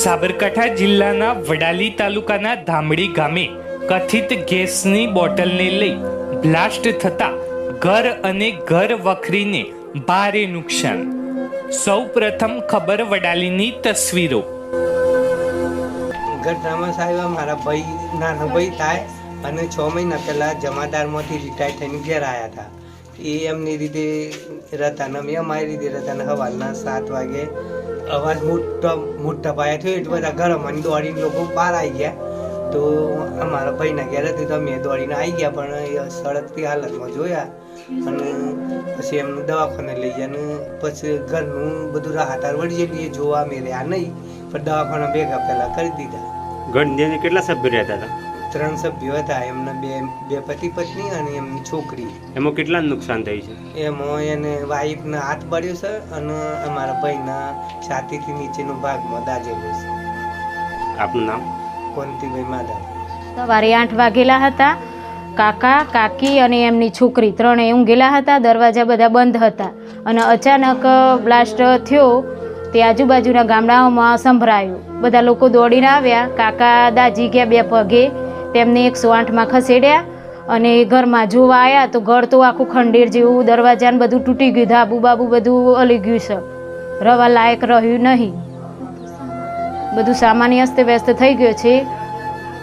સાબરકાંઠા જિલ્લાના વડાલી તાલુકાના ધામડી ગામે કથિત ગેસની બોટલને લઈ બ્લાસ્ટ થતા ઘર અને ઘર વખરીને ભારે નુકસાન. સૌ પ્રથમ ખબર વડાલીની તસવીરો. ઘટનામાં સાહેબ, મારા ભાઈ, નાનો ભાઈ થાય અને છ મહિના પહેલાં જમાદારમાંથી રિટાયર થઈને ઘેર આવ્યા હતા. એ એમની રીતે રહેતા ને અમે અમારી રીતે રહેતા ને સવારના સાત વાગે અવાજ મોટો, મોટા પાયા થયો. એટલે બધા ઘરમાં દોડીને લોકો બહાર આવી ગયા. તો અમારા ભાઈના ઘેર હતી તો અમે દોડીને આવી ગયા, પણ એ સળગતી હાલતમાં જોયા અને પછી એમને દવાખાને લઈ ગયા અને પછી ઘરનું બધું રાહતાર વળી ગયેલી. એ જોવા અમે રહ્યા નહીં, પણ દવાખાના ભેગા પહેલાં કરી દીધા. ઘર કેટલા સભ્યો રહેતા હતા? ત્રણ સભ્યો હતા એમના બે બે પતિ પત્ની અને એમની છોકરી. એમાં કેટલા નુકસાન થયું છે? એમાં એને વાઈફને હાથ પડ્યો છે અને અમારા ભાઈના છાતીથી નીચેનો ભાગમાં દાજેલો છે. આપનું નામ? કોંતીભાઈ માધવ. સવારે આઠ વાગેલા હતા. કાકા કાકી અને એમની છોકરી ત્રણેય ઊંઘેલા હતા. દરવાજા બધા બંધ હતા અને અચાનક બ્લાસ્ટ થયો તે આજુબાજુના ગામડાઓમાં સંભળાયું. બધા લોકો દોડીને આવ્યા. કાકા દાજી ગયા બે પગે. તેમને એકસો આઠમાં ખસેડ્યા અને ઘરમાં જોવા આવ્યા તો ઘર તો આખું ખંડેર જેવું, દરવાજાને બધું તૂટી ગયું, ધાબુ બાબુ બધું અલી ગયું છે. રવા લાયક રહ્યું નહીં. બધું સામાન્ય અસ્ત વ્યસ્ત થઈ ગયો છે.